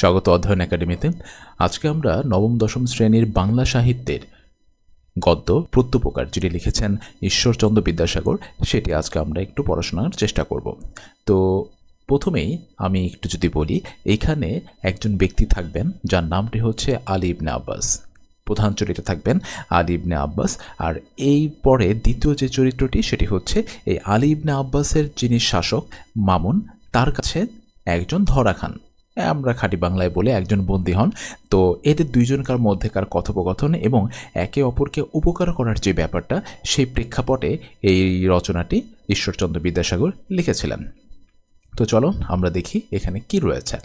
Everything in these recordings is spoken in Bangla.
স্বাগত অধ্যয়ন একাডেমিতে। আজকে আমরা নবম, দশম শ্রেণির বাংলা সাহিত্যের গদ্য প্রত্যুপকার যেটি লিখেছেন ঈশ্বরচন্দ্র বিদ্যাসাগর, সেটি আজকে আমরা একটু পড়াশোনার চেষ্টা করব। তো প্রথমেই আমি একটু যদি বলি এইখানে একজন ব্যক্তি থাকবেন যার নামটি হচ্ছে আলী ইবনে আব্বাস। প্রধান চরিত্রে থাকবেন আলী ইবনে আব্বাস আর এই পরে দ্বিতীয় যে চরিত্রটি, সেটি হচ্ছে এই আলী ইবনে আব্বাসের যিনি শাসক মামুন, তার কাছে একজন ধরা খান। আমরা খাঁটি বাংলায় বলে একজন বন্দী হন। তো এদের দুইজনকার মধ্যেকার কথোপকথন এবং একে অপরকে উপকার করার যে ব্যাপারটা, সেই প্রেক্ষাপটে এই রচনাটি ঈশ্বরচন্দ্র বিদ্যাসাগর লিখেছিলেন। তো চলো আমরা দেখি এখানে কি রয়েছে।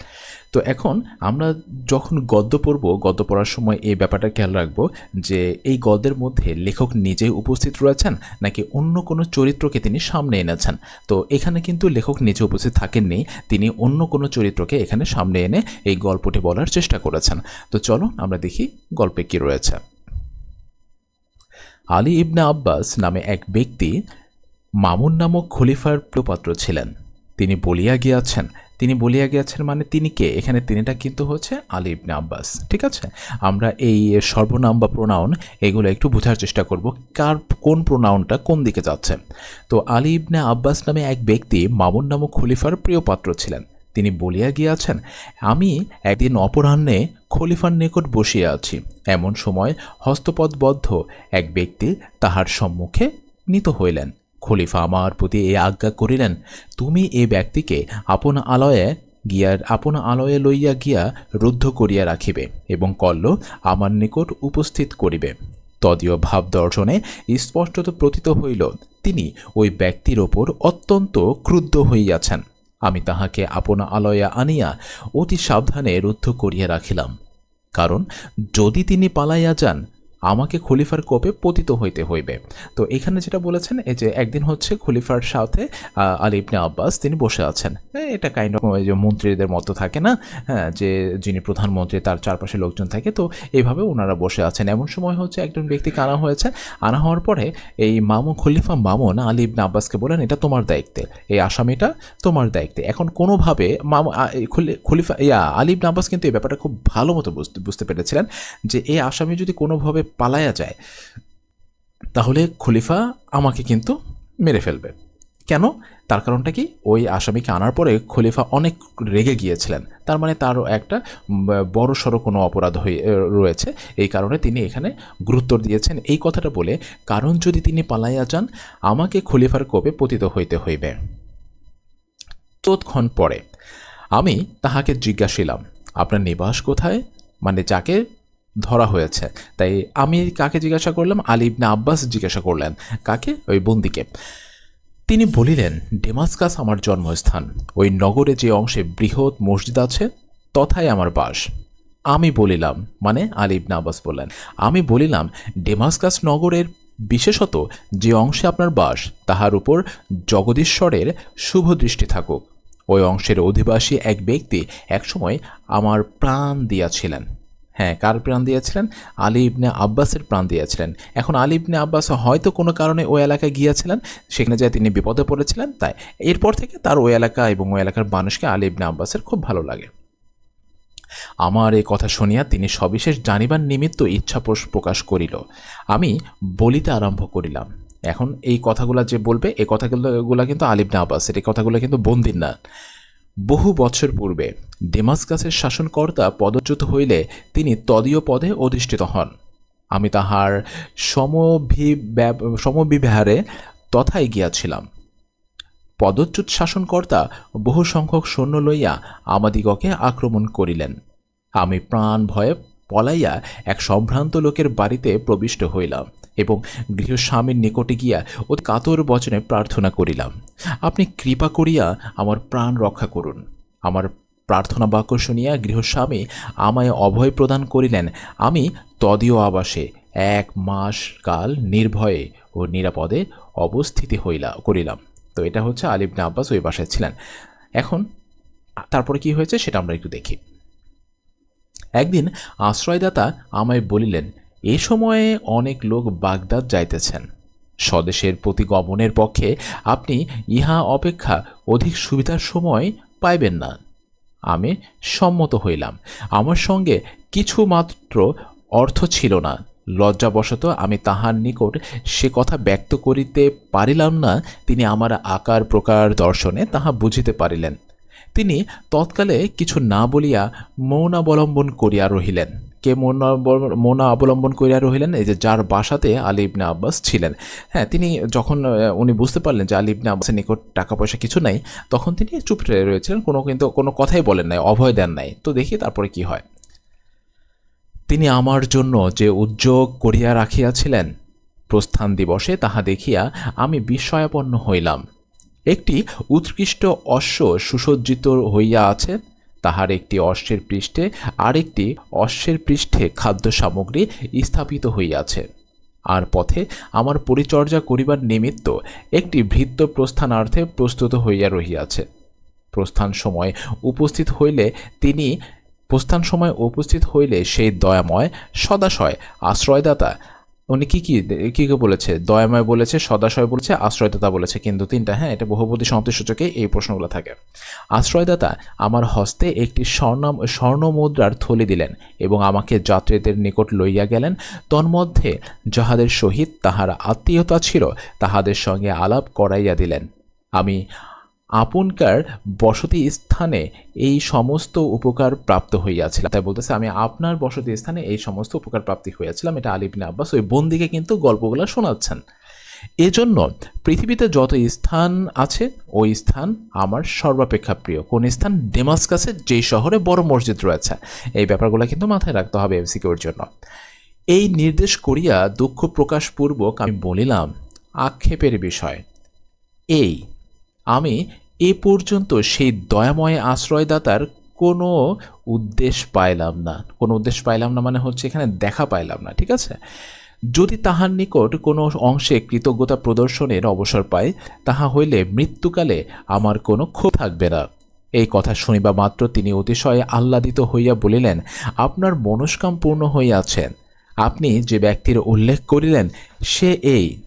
তো এখন আমরা যখন গদ্য পড়ব, গদ্য পড়ার সময় এই ব্যাপারটা খেয়াল রাখব যে এই গদ্যের মধ্যে লেখক নিজেই উপস্থিত রয়েছেন নাকি অন্য কোনো চরিত্রকে তিনি সামনে এনেছেন? তো এখানে কিন্তু লেখক নিজে উপস্থিত থাকেননি, তিনি অন্য কোনো চরিত্রকে এখানে সামনে এনে এই গল্পটি বলার চেষ্টা করেছেন। তো চলো আমরা দেখি গল্পে কি রয়েছে। আলী ইবনে আব্বাস নামে এক ব্যক্তি মামুন নামক খলিফার প্রপাত্র ছিলেন। তিনি বলিয়া গিয়াছেন। তিনি বলিয়া গিয়াছেন মানে তিনি কে? এখানে তিনিটা কিন্তু হচ্ছে আলী ইবনে আব্বাস, ঠিক আছে? আমরা এই সর্বনাম বা প্রোনাউন এগুলো একটু বোঝার চেষ্টা করব, কার কোন প্রোনাউনটা কোন দিকে যাচ্ছে। তো আলী ইবনে আব্বাস নামে এক ব্যক্তি মামুন নামক খলিফার প্রিয় পাত্র ছিলেন। তিনি বলিয়া গিয়াছেন, আমি একদিন অপরাহ্নে খলিফার নিকট বসিয়া আছি। এমন সময় হস্তপদবদ্ধ এক ব্যক্তি তাহার সম্মুখে নিত হইলেন। খলিফা আমার প্রতি এই আজ্ঞা করিলেন, তুমি এ ব্যক্তিকে আপন আলয়ে গিয়া, আপন আলয়ে লইয়া গিয়া রুদ্ধ করিয়া রাখিবে এবং কল্ল আমার নিকট উপস্থিত করিবে। তদীয় ভাব দর্শনে স্পষ্টত প্রতীত হইল, তিনি ওই ব্যক্তির ওপর অত্যন্ত ক্রুদ্ধ হইয়াছেন। আমি তাহাকে আপন আলয়ে আনিয়া অতি সাবধানে রুদ্ধ করিয়া রাখিলাম। কারণ যদি তিনি পালাইয়া যান আমাকে খলিফার কোপে পতিত হইতে হইবে। তো এখানে যেটা বলেছেন, এই যে একদিন হচ্ছে খলিফার সাথে আলী ইবনে আব্বাস তিনি বসে আছেন। এটা কাইন্ড অফ যে মন্ত্রীদের মতো থাকে না? হ্যাঁ যে যিনি প্রধানমন্ত্রী, তার চারপাশে লোকজন থাকে। তো এইভাবে ওনারা বসে আছেন। এমন সময় হচ্ছে একজন ব্যক্তিকে আনা হয়েছে। আনা হওয়ার পরে এই মামুন খলিফা মামুন আলী ইবনে আব্বাসকে বলেন, এটা তোমার দায়িত্বে। এই আসামিটা তোমার দায়িত্বে। এখন কোনোভাবে মামু খলিফা, ইয়া, আলী ইবনে আব্বাস কিন্তু এই ব্যাপারটা খুব ভালো মতো বুঝতে বুঝতে পেরেছিলেন যে, এই আসামি যদি কোনোভাবে পালায়া যায়, তাহলে খলিফা আমাকে কিন্তু মেরে ফেলবে। কেন? তার কারণটা কি? ওই আসামিকে আনার পরে খলিফা অনেক রেগে গিয়েছিলেন। তার মানে তারও একটা বড় সড়ো কোনো অপরাধ হয়ে রয়েছে। এই কারণে তিনি এখানে গুরুত্ব দিয়েছেন। এই কথাটা বলে, কারণ যদি তিনি পালাইয়া যান, আমাকে খলিফার কোপে পতিত হইতে হইবে। তৎক্ষণ পরে আমি তাহাকে জিজ্ঞাসিলাম, আপনার নিবাস কোথায়? মানে যাকে ধরা হয়েছে। তাই আমি কাকে জিজ্ঞাসা করলাম? আলী আব্বাস জিজ্ঞাসা করলেন। কাকে? ওই বন্দিকে। তিনি বলিলেন, ডেমাসকাস আমার জন্মস্থান। ওই নগরে যে অংশে বৃহৎ মসজিদ আছে, তথায় আমার বাস। আমি বলিলাম মানে? আলী আব্বাস বললেন, আমি বলিলাম, ডেমাসকাস নগরের বিশেষত যে অংশে আপনার বাস, তাহার উপর জগদীশ্বরের শুভ দৃষ্টি থাকুক। ওই অংশের অধিবাসী এক ব্যক্তি একসময় আমার প্রাণ দিয়াছিলেন। হ্যাঁ কার প্রাণ দিয়েছিলেন? আলী ইবনে আব্বাসের প্রাণ দিয়েছিলেন। এখন আলী ইবনে আব্বাস হয়তো কোনো কারণে ওই এলাকায় গিয়েছিলেন, সেখানে যায় তিনি বিপদে পড়েছিলেন, তাই এরপর থেকে তার ওই এলাকা এবং ওই এলাকার মানুষকে আলী ইবনে আব্বাসের খুব ভালো লাগে। আমার এই কথা শুনিয়া তিনি সবিশেষ জানিবার নিমিত্ত ইচ্ছা প্রকাশ করিল। আমি বলিতে আরম্ভ করিলাম। এখন এই কথাগুলো যে বলবে এই কথাগুলো কিন্তু আলিব না আব্বাসের এই কথাগুলো কিন্তু বন্দির না। বহু বছর পূর্বে ডেমাসকাসের শাসনকর্তা পদচ্যুত হইলে তিনি তদীয় পদে অধিষ্ঠিত হন। আমি তাহার সমবিহারে তথায় গিয়াছিলাম। পদচ্যুত শাসনকর্তা বহু সংখ্যক সৈন্য লইয়া আমাদিগকে আক্রমণ করিলেন। আমি প্রাণ ভয়ে পলাইয়া এক সম্ভ্রান্ত লোকের বাড়িতে প্রবিষ্ট হইলাম এবং গৃহস্বামীর নিকটে গিয়া ও কাতর বচনে প্রার্থনা করিলাম। আপনি কৃপা করিয়া আমার প্রাণ রক্ষা করুন। আমার প্রার্থনা বাক্য শুনিয়া গৃহস্বামী আমায় অভয় প্রদান করিলেন। আমি তদীয় আবাসে এক মাস কাল নির্ভয়ে ও নিরাপদে অবস্থিতি হইলা, করিলাম। তো এটা হচ্ছে আলিবনে আব্বাস ওই বাসায় ছিলেন। এখন তারপরে কি হয়েছে সেটা আমরা একটু দেখি। একদিন আশ্রয়দাতা আমায় বলিলেন, এ সময়ে অনেক লোক বাগদাদ যাইতেছেন। স্বদেশের প্রতি গমনের পক্ষে আপনি ইহা অপেক্ষা অধিক সুবিধার সময় পাইবেন না। আমি সম্মত হইলাম। আমার সঙ্গে কিছু মাত্র অর্থ ছিল না। লজ্জাবশত আমি তাহার নিকট সে কথা ব্যক্ত করিতে পারিলাম না। তিনি আমার আকার প্রকার দর্শনে তাহা বুঝিতে পারিলেন। তিনি তৎকালে কিছু না বলিয়া মৌনাবলম্বন করিয়া রহিলেন। কে মৌনা মৌনা অবলম্বন করিয়া রহিলেন? এই যে যার বাসাতে আলী ইবনে আব্বাস ছিলেন। হ্যাঁ তিনি যখন উনি বুঝতে পারলেন যে আলী ইবনে আব্বাসের নিকট টাকা পয়সা কিছু নাই, তখন তিনি চুপ রয়েছিলেন, কোনো কিন্তু, কোনো কথাই বলেন নাই, অভয় দেন নাই। তো দেখি তারপরে কি হয়। তিনি আমার জন্য যে উদ্যোগ করিয়া রাখিয়াছিলেন, প্রস্থান দিবসে তাহা দেখিয়া আমি বিস্ময়াপন্ন হইলাম। একটি উৎকৃষ্ট অশ্ব সুসজ্জিত হইয়া আছে, তাহার একটি অশ্বের পৃষ্ঠে আরেকটি অশ্বের পৃষ্ঠে খাদ্য সামগ্রী স্থাপিত হইয়াছে। আর পথে আমার পরিচর্যা করিবার নিমিত্ত একটি ভৃত্য প্রস্থানার্থে প্রস্তুত হইয়া রহিয়াছে। প্রস্থান সময় উপস্থিত হইলে তিনি, প্রস্থান সময় উপস্থিত হইলে সেই দয়াময়, সদাশয়, আশ্রয়দাতা উনি কি কি কি বলেছে? দয়াময় বলেছে, সদাশয় বলেছে, আশ্রয়দাতা বলেছে। কিন্তু তিনটা হ্যাঁ এটা বহুপতি সমাপ্তি সূচকে এই প্রশ্নগুলো থাকে। আশ্রয়দাতা আমার হস্তে একটি স্বর্ণ স্বর্ণ মুদ্রার থলি দিলেন এবং আমাকে যাত্রীদের নিকট লইয়া গেলেন। তন্মধ্যে যাহাদের সহিত তাহার আত্মীয়তা ছিল, তাহাদের সঙ্গে আলাপ করাইয়া দিলেন। আমি আপনকার বসতি স্থানে এই সমস্ত উপকার প্রাপ্ত হইয়াছিলাম। তাই বলতেছে, আমি আপনার বসতি স্থানে এই সমস্ত উপকার প্রাপ্তি হইয়াছিলাম। এটা আলিবিন আব্বাস ওই বন্দিকে কিন্তু গল্পগুলো শোনাচ্ছেন। এজন্য পৃথিবীতে যত স্থান আছে, ওই স্থান আমার সর্বাপেক্ষা প্রিয়। কোন স্থান? ডেমাসকাসে যেই শহরে বড় মসজিদ রয়েছে। এই ব্যাপারগুলো কিন্তু মাথায় রাখতে হবে এমসিকিউর জন্য। এই নির্দেশ করিয়া দুঃখ প্রকাশপূর্বক আমি বলিলাম, আক্ষেপের বিষয় এই, আমি এ পর্যন্ত সেই দয়াময় আশ্রয়দাতার কোনো উদ্দেশ্য পাইলাম না। কোনো উদ্দেশ্য পাইলাম না মানে হচ্ছে এখানে দেখা পাইলাম না, ঠিক আছে? যদি তাহার নিকট কোনো অংশে কৃতজ্ঞতা প্রদর্শনের অবসর পাই, তাহা হইলে মৃত্যুকালে আমার কোনো ক্ষোভ থাকবে না। এই কথা শুনিবা মাত্র তিনি অতিশয় আহ্লাদিত হইয়া বলিলেন, আপনার মনস্কাম পূর্ণ হইয়াছেন। আপনি যে ব্যক্তির উল্লেখ করিলেন, সে এই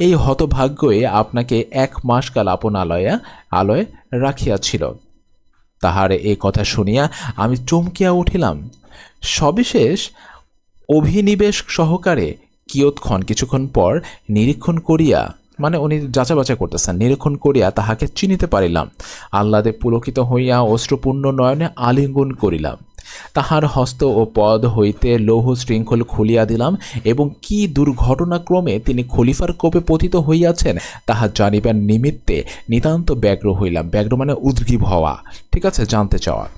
এই হতভাগ্যে আপনাকে এক মাস কাল আপন আলয়া, আলয়ে রাখিয়াছিল। তাহার এই কথা শুনিয়া আমি চমকিয়া উঠিলাম। সবিশেষ অভিনিবেশ সহকারে কিয়ৎক্ষণ, কিছুক্ষণ পর নিরীক্ষণ করিয়া মানে উনি যাচা বাচা করতেছেন, নিরীক্ষণ করিয়া তাহাকে চিনিতে পারিলাম। আহ্লাদে পুলকিত হইয়া অশ্রপূর্ণ নয়নে আলিঙ্গন করিলাম। তাহার হস্ত ও পদ হইতে লৌহ শৃঙ্খল খুলিয়া দিলাম এবং কি দুর্ঘটনাক্রমে তিনি খলিফার কোপে পতিত হইয়াছেন তাহা জানিবার নিমিত্তে নিতান্ত ব্যগ্র হইলাম। ব্যগ্র মানে উদ্গ্রীব হওয়া। ঠিক আছে, জানতে চাওয়া।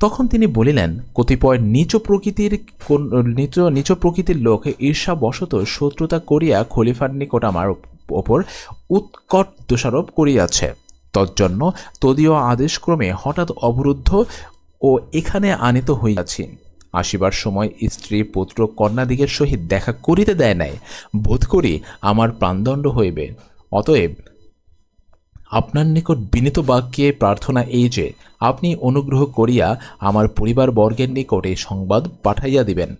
তখন তিনি বলিলেন, কতিপয় নিচ প্রকৃতির কোন, নিচ নিচ প্রকৃতির লোক ঈর্ষাবশত শত্রুতা করিয়া খলিফার নিকট আমার ওপর উৎকট দোষারোপ করিয়াছে। তজ্জন্য তদীয় আদেশক্রমে হঠাৎ অবরুদ্ধ ও এখানে আনিত হইয়াছি আসিবার সময় স্ত্রী পুত্র কন্যাদিগের সহিত দেখা করিতে দেয় নাই। বোধ করি আমার প্রাণদণ্ড হইবে। অতএব আপনার নিকট বিনীত বাক্যে প্রার্থনা এই যে, আপনি অনুগ্রহ করিয়া আমার পরিবারবর্গের নিকট সংবাদ পাঠাইয়া দিবেন।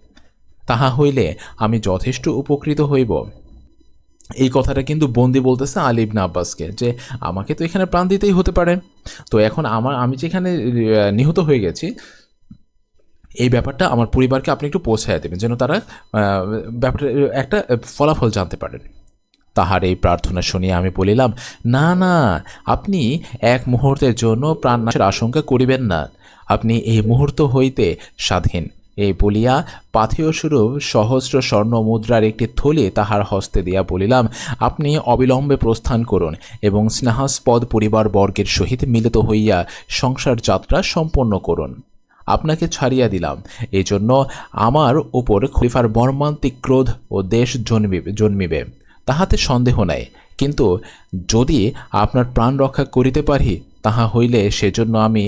তাহা হইলে আমি যথেষ্ট উপকৃত হইব। এই কথাটা কিন্তু বন্দি বলতেছে আলী ইবনে আব্বাসকে যে আমাকে তো এখানে প্রাণ দিতেই হতে পারে। তো এখন আমার, আমি যেখানে নিহত হয়ে গেছি, এই ব্যাপারটা আমার পরিবারকে আপনি একটু পৌঁছায় দেবেন যেন তারা ব্যাপারটা, একটা ফলাফল জানতে পারেন তাহার এই প্রার্থনা শুনিয়া আমি বলিলাম, না না, আপনি এক মুহূর্তের জন্য প্রাণনাশের আশঙ্কা করিবেন না। আপনি এই মুহূর্ত হইতে স্বাধীন। এই বলিয়া পাথেয় স্বরূপ সহস্র স্বর্ণ মুদ্রার একটি থলি তাহার হস্তে দিয়া বলিলাম, আপনি অবিলম্বে প্রস্থান করুন এবং স্নেহাস্পদ পরিবার বর্গের সহিত মিলিত হইয়া সংসার যাত্রা সম্পন্ন করুন। আপনাকে ছাড়িয়া দিলাম। এই জন্য আমার উপর খলিফার মর্মান্তিক ক্রোধ ও দেশ জন্মিবে জন্মিবে। তাহাতে সন্দেহ নাই। কিন্তু যদি আপনার প্রাণ রক্ষা করিতে পারি তাহা হইলে সেজন্য আমি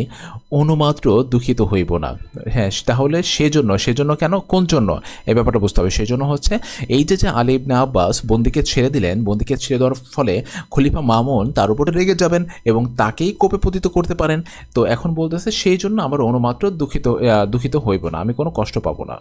অনুমাত্র দুঃখিত হইব না। হ্যাঁ তাহলে সেজন্য সেজন্য কেন? কোন জন্য? এ ব্যাপারটা বুঝতে হবে। সেজন্য হচ্ছে এই যে যে আলী ইবনে আব্বাস বন্দিকে ছেড়ে দিলেন, বন্দিকে ছেড়ে দেওয়ার ফলে খলিফা মামুন তার উপরে রেগে যাবেন এবং তাকেই কোপে পতিত করতে পারেন। তো এখন বলতেছে সেই জন্য আমার অনুমাত্র দুঃখিত দুঃখিত হইব না, আমি কোনো কষ্ট পাবো না।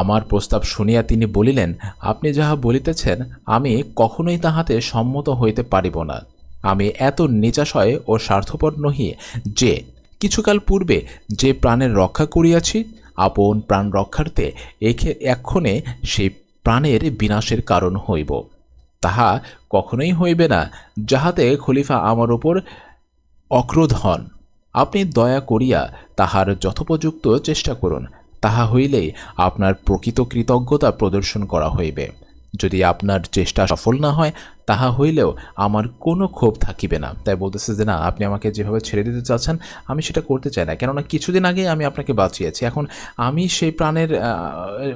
আমার প্রস্তাব শুনিয়া তিনি বলিলেন, আপনি যাহা বলিতেছেন, আমি কখনোই তাহাতে সম্মত হইতে পারিব না। আমি এত নিচাশয় ও স্বার্থপর নহি যে কিছুকাল পূর্বে যে প্রাণের রক্ষা করিয়াছি, আপন প্রাণ রক্ষার্থে এখে এক্ষণে সেই প্রাণের বিনাশের কারণ হইব। তাহা কখনোই হইবে না, যাহাতে খলিফা আমার উপর অক্রোধ হন। আপনি দয়া করিয়া তাহার যথোপযুক্ত চেষ্টা করুন, তাহা হইলেই আপনার প্রকৃত কৃতজ্ঞতা প্রদর্শন করা হইবে। যদি আপনার চেষ্টা সফল না হয় তাহা হইলেও আমার কোনো ক্ষোভ থাকিবে না। তাই বলতেছে যে, না, আপনি আমাকে যেভাবে ছেড়ে দিতে চাচ্ছেন, আমি সেটা করতে চাই না। কেননা কিছুদিন আগে আমি আপনাকে বাঁচিয়েছি। এখন আমি সেই প্রাণের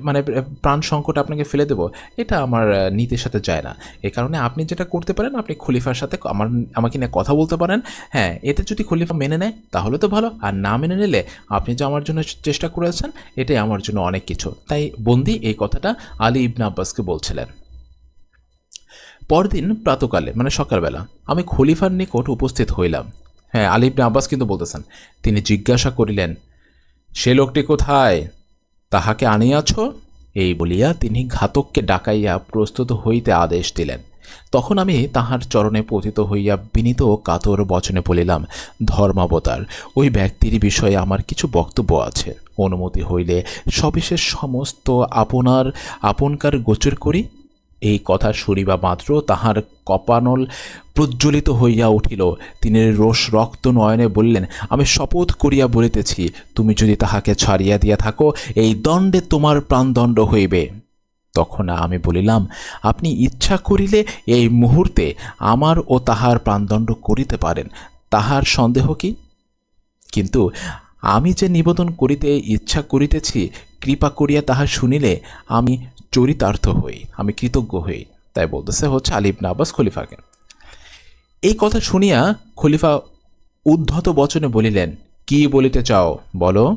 মানে প্রাণ সংকট আপনাকে ফেলে দেব, এটা আমার নীতির সাথে যায় না। এ কারণে আপনি যেটা করতে পারেন, আপনি খলিফার সাথে আমার, আমাকে নিয়ে কথা বলতে পারেন। হ্যাঁ এতে যদি খলিফা মেনে নেয়, তাহলে তো ভালো। আর না মেনে নিলে, আপনি যে আমার জন্য চেষ্টা করেছেন, এটাই আমার জন্য অনেক কিছু। তাই বন্দি এই কথাটা আলী ইবনে আব্বাসকে বলছিলেন। পরদিন প্রাতকালে মানে সকালবেলা, আমি খলিফার নিকট উপস্থিত হইলাম। হ্যাঁ আলী ইবনে আব্বাস কিন্তু বলতেছেন, তিনি জিজ্ঞাসা করিলেন, সে লোকটি কোথায়? তাহাকে আনিয়াছ? এই বলিয়া তিনি ঘাতককে ডাকাইয়া প্রস্তুত হইতে আদেশ দিলেন। তখন আমি তাহার চরণে পতিত হইয়া বিনীত কাতর বচনে বলিলাম, ধর্মাবতার, ওই ব্যক্তির বিষয়ে আমার কিছু বক্তব্য আছে। অনুমতি হইলে সবিশেষ সমস্ত আপনার, আপনকার গোচর করি। এই কথা শুনিবা মাত্র তাহার কপানল প্রজ্বলিত হইয়া উঠিল। তিনি রোষ রক্ত নয়নে বললেন, আমি শপথ করিয়া বলিতেছি, তুমি যদি তাহাকে ছাড়িয়া দিয়া থাকো, এই দণ্ডে তোমার প্রাণদণ্ড হইবে। তখন আমি বলিলাম, আপনি ইচ্ছা করিলে এই মুহূর্তে আমার ও তাহার প্রাণদণ্ড করিতে পারেন, তাহার সন্দেহ কি? কিন্তু আমি যে নিবেদন করিতে ইচ্ছা করিতেছি, কৃপা করিয়া তাহা শুনিলে আমি চরিতার্থ হই, আমি কৃতজ্ঞ হই। তাই বলতেছে হচ্ছে আলিব নাবাস খলিফাকে। এই কথা শুনিয়া খলিফা উদ্ধত বচনে বলিলেন, কি বলিতে চাও? বলো।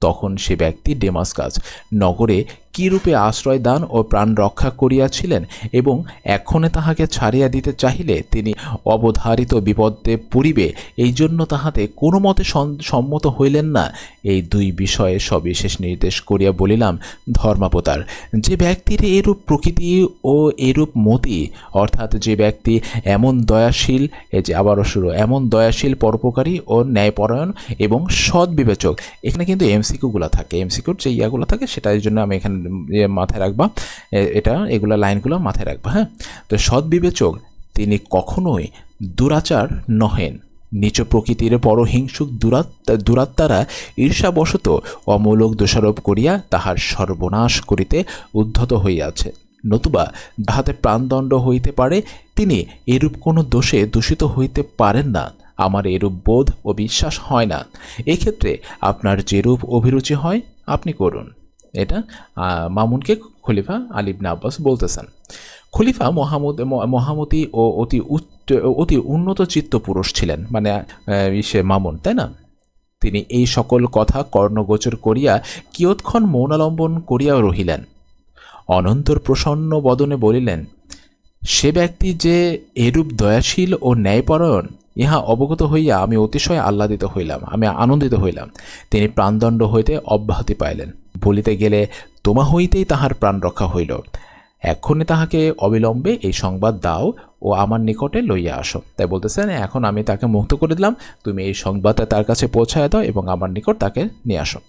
তখন সে ব্যক্তি ডেমাস কাজ নগরে কীরূপে আশ্রয় দান ও প্রাণ রক্ষা করিয়াছিলেন এবং এক্ষণে তাহাকে ছাড়িয়া দিতে চাহিলে তিনি অবধারিত বিপদে পড়িবে এই জন্য তাহাতে কোনো মতে সম্মত হইলেন না। এই দুই বিষয়ে সবিশেষ নির্দেশ করিয়া বলিলাম, ধর্মাবতার, যে ব্যক্তির এরূপ প্রকৃতি ও এরূপ মতি, অর্থাৎ যে ব্যক্তি এমন দয়াশীল এই যে আবারও শুরু, এমন দয়াশীল পরোপকারী ও ন্যায়পরায়ণ এবং সৎ বিবেচক, এখানে কিন্তু এমসিকিউগুলো থাকে। এমসিকিউর যে ইয়াগুলো থাকে সেটার জন্য আমি এখানে ইয়ে মাথায় রাখবা। এটা, এগুলো লাইনগুলো মাথায় রাখবা হ্যাঁ? তো সৎ বিবেচক তিনি কখনোই দুরাচার নহেন। নিচ প্রকৃতির বড় হিংসুক দুরাত্মা দুরাত্মারা ঈর্ষাবশত অমূলক দোষারোপ করিয়া তাহার সর্বনাশ করিতে উদ্ধত হইয়াছে। নতুবা যাহাতে প্রাণদণ্ড হইতে পারে, তিনি এরূপ কোনো দোষে দূষিত হইতে পারেন না। আমার এরূপ বোধ ও বিশ্বাস হয় না। এক্ষেত্রে আপনার যেরূপ অভিরুচি হয়, আপনি করুন। এটা মামুনকে খলিফা আলিবনে আব্বাস বলতেছেন। খলিফা মহামদ মহামতি ও অতি অতি উন্নত চিত্ত পুরুষ ছিলেন মানে সে মামুন, তাই না? তিনি এই সকল কথা কর্ণগোচর করিয়া কিয়ৎক্ষণ মৌনালম্বন করিয়া রহিলেন। অনন্তর প্রসন্ন বদনে বলিলেন, সে ব্যক্তি যে এরূপ দয়াশীল ও ন্যায়পরায়ণ, ইহা অবগত হইয়া আমি অতিশয় আহ্লাদিত হইলাম, আমি আনন্দিত হইলাম। তিনি প্রাণদণ্ড হইতে অব্যাহতি পাইলেন। বলিতে গেলে তোমা হইতেই তাহার প্রাণ রক্ষা হইল। এক্ষণে তাহাকে অবিলম্বে এই সংবাদ দাও ও আমার নিকটে লইয়া আসো। তাই বলতেছেন, এখন আমি তাকে মুক্ত করে দিলাম। তুমি এই সংবাদটা তার কাছে পৌঁছায় দাও এবং আমার নিকট তাকে নিয়ে আসো।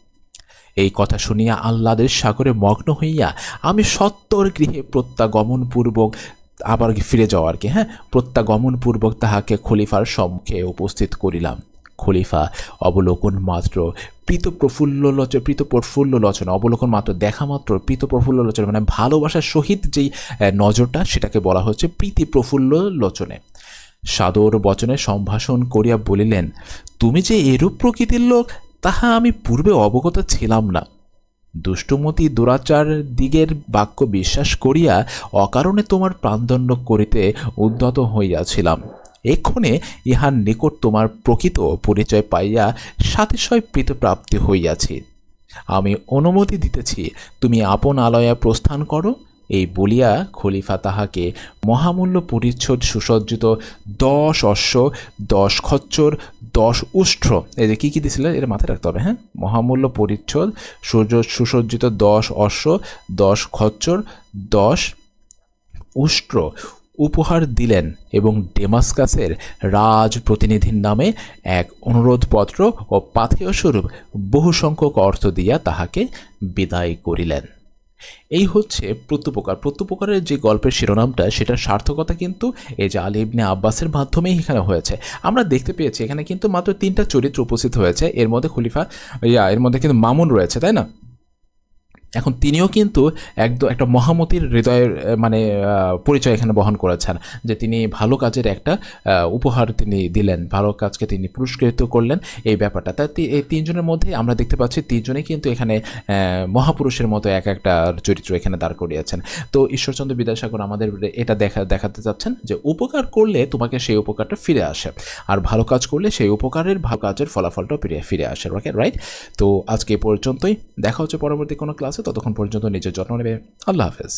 এই কথা শুনিয়া আহ্লাদের সাগরে মগ্ন হইয়া আমি সত্তর গৃহে প্রত্যাগমনপূর্বক আবার ফিরে যাওয়া আর কি হ্যাঁ? প্রত্যাগমনপূর্বক তাহাকে খলিফার সম্মুখে উপস্থিত করিলাম। খলিফা অবলোকন মাত্র প্রীত প্রফুল্ল লোচ প্রীত প্রফুল্ল লোচন, অবলোকন মাত্র, দেখা মাত্র প্রীত প্রফুল্ল লোচন মানে ভালোবাসার সহিত যেই নজরটা সেটাকে বলা হচ্ছে প্রীতি প্রফুল্ল লোচনে। সাদর বচনে সম্ভাষণ করিয়া বলিলেন, তুমি যে এরূপ প্রকৃতির লোক, তাহা আমি পূর্বে অবগত ছিলাম না। দুষ্টমতি দুরাচার দিগের বাক্য বিশ্বাস করিয়া অকারণে তোমার প্রাণদণ্ড করিতে উদ্যত হইয়াছিলাম। এক্ষণে ইহার নিকট তোমার প্রকৃত পরিচয় পাইয়া সাতিশয় প্রীতপ্রাপ্তি হইয়াছি। আমি অনুমতি দিতেছি, তুমি আপন আলয়া প্রস্থান করো। এই বলিয়া খলিফা তাহাকে মহামূল্য পরিচ্ছদ সুসজ্জিত দশ অশ্ব, দশ খচ্চর, দশ উষ্ট্র, এই যে কী কী দিয়েছিলেন এটা মাথায় রাখতে হবে হ্যাঁ? মহামূল্য পরিচ্ছদ সূর্য সুসজ্জিত দশ অশ্ব, দশ খচ্চর, দশ উষ্ট্র। উপহার দিলেন এবং ডেমাসকাসের রাজ প্রতিনিধির নামে এক অনুরোধপত্র ও পাথেয় স্বরূপ বহু সংখ্যক অর্থ দিয়া তাহাকে বিদায় করিলেন। এই হচ্ছে প্রত্যুপকার। প্রত্যুপকারের যে গল্পের শিরোনামটা, সেটার সার্থকতা কিন্তু এই যে আলী ইবনে আব্বাসের মাধ্যমেই এখানে হয়েছে। আমরা দেখতে পেয়েছি, এখানে কিন্তু মাত্র তিনটা চরিত্র উপস্থিত হয়েছে। এর মধ্যে খলিফা, ইয়া, এর মধ্যে কিন্তু মামুন রয়েছে, তাই না? এখন তিনিও কিন্তু একদম একটা মহামতির হৃদয়ের মানে পরিচয় এখানে বহন করেছেন, যে তিনি ভালো কাজের একটা উপহার তিনি দিলেন, ভালো কাজকে তিনি পুরস্কৃত করলেন এই ব্যাপারটা। তাই এই তিনজনের মধ্যে আমরা দেখতে পাচ্ছি তিনজনেই কিন্তু এখানে মহাপুরুষের মতো এক একটা চরিত্র এখানে দাঁড় করিয়েছেন। তো ঈশ্বরচন্দ্র বিদ্যাসাগর আমাদের এটা দেখা, দেখাতে চাচ্ছেন যে উপকার করলে তোমাকে সেই উপকারটা ফিরে আসে, আর ভালো কাজ করলে সেই উপকারের ভালো কাজের ফলাফলটাও ফিরে ফিরে আসে ওকে রাইট তো আজকে পর্যন্তই, দেখা হচ্ছে পরবর্তী কোনো ক্লাসে ততক্ষণ পর্যন্ত নিজের যত্ন নেবে। আল্লাহ হাফেজ।